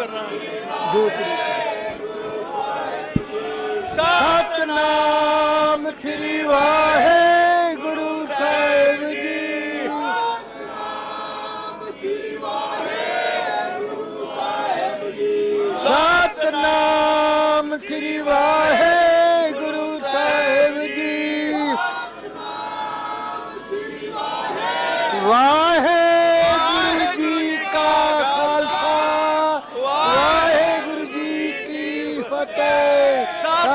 ਕਰਨਾ ਦੂਸਰੀ ਸਤਨਾਮ ਸ੍ਰੀ ਵਾਹਿ ਗੁਰੂ ਸਾਹਿਬ ਜੀ ਸਤਨਾਮ ਸ੍ਰੀ ਵਾਹਿ ਗੁਰੂ ਸਾਹਿਬ ਜੀ ਸਤਨਾਮ ਸ੍ਰੀ ਵਾਹਿ Wow.